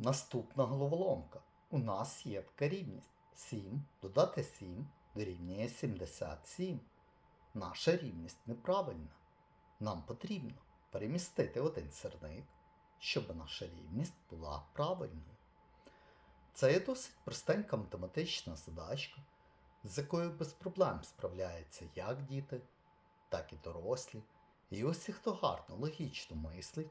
Наступна головоломка. У нас є така рівність. 7 додати 7 дорівнює 77. Наша рівність неправильна. Нам потрібно перемістити один сірник, щоб наша рівність була правильною. Це є досить простенька математична задачка, з якою без проблем справляються як діти, так і дорослі. І усі, хто гарно логічно мислить,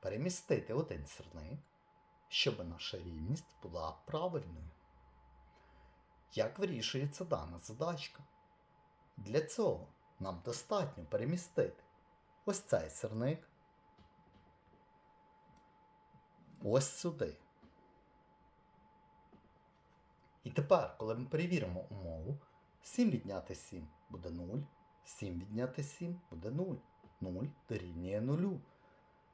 перемістити один сірник, щоб наша рівність була правильною. Як вирішується дана задачка? Для цього нам достатньо перемістити ось цей сірник ось сюди. І тепер, коли ми перевіримо умову, 7 відняти 7 буде 0, 7 відняти 7 буде 0. 0 дорівнює 0.